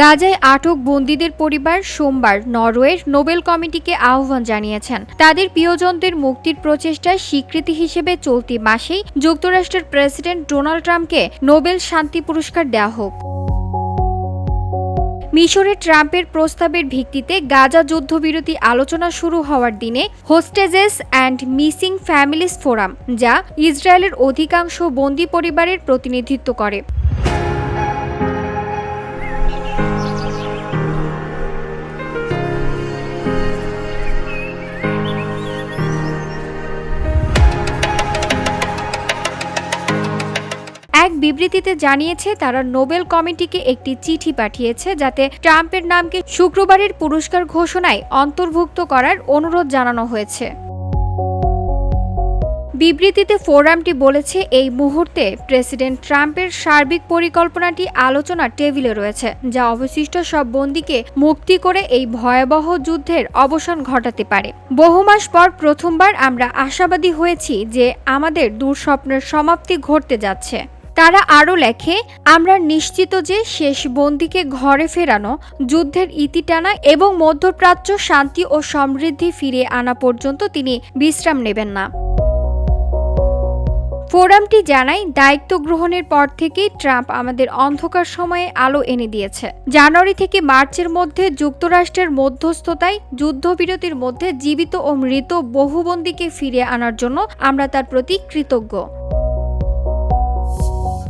গাজায় আটক বন্দীদের পরিবার সোমবার নরওয়ের নোবেল কমিটিকে আহ্বান জানিয়েছেন। তাদের প্রিয়জনদের মুক্তির প্রচেষ্টার স্বীকৃতি হিসেবে চলতি মাসেই যুক্তরাষ্ট্রের প্রেসিডেন্ট ডোনাল্ড ট্রাম্পকে নোবেল শান্তি পুরস্কার দেওয়া হোক। মিশরে ট্রাম্পের প্রস্তাবের ভিত্তিতে গাজা যুদ্ধবিরতি আলোচনা শুরু হওয়ার দিনে hostages and missing families forum, যা ইসরায়েলের অধিকাংশ বন্দী পরিবারের প্রতিনিধিত্ব করে। এক বিবৃতিতে জানিয়েছে, তারা নোবেল কমিটিকে একটি চিঠি পাঠিয়েছে যাতে ট্রাম্পের নামকে শুক্রবারের পুরস্কার ঘোষণায় অন্তর্ভুক্ত করার অনুরোধ জানানো হয়েছে। বিবৃতিতে ফোরামটি বলেছে, এই মুহূর্তে প্রেসিডেন্ট ট্রাম্পের সার্বিক পরিকল্পনাটি আলোচনার টেবিলে রয়েছে, যা অবশিষ্ট সব বন্দীকে মুক্তি করে এই ভয়াবহ যুদ্ধের অবসান ঘটাতে পারে। বহু মাস পর প্রথমবার আমরা আশাবাদী হয়েছি যে আমাদের দুঃস্বপ্নের সমাপ্তি ঘটতে যাচ্ছে। তারা আরও লেখে, আমরা নিশ্চিত যে শেষ বন্দিকে ঘরে ফেরানো, যুদ্ধের ইতি টানা এবং মধ্যপ্রাচ্য শান্তি ও সমৃদ্ধি ফিরে আনা পর্যন্ত তিনি বিশ্রাম নেবেন না। ফোরামটি জানায়, দায়িত্ব গ্রহণের পর থেকেই ট্রাম্প আমাদের অন্ধকার সময়ে আলো এনে দিয়েছে। জানুয়ারি থেকে মার্চের মধ্যে যুক্তরাষ্ট্রের মধ্যস্থতায় যুদ্ধবিরতির মধ্যে জীবিত ও মৃত বহু বন্দীকে ফিরিয়ে আনার জন্য আমরা তার প্রতি কৃতজ্ঞ।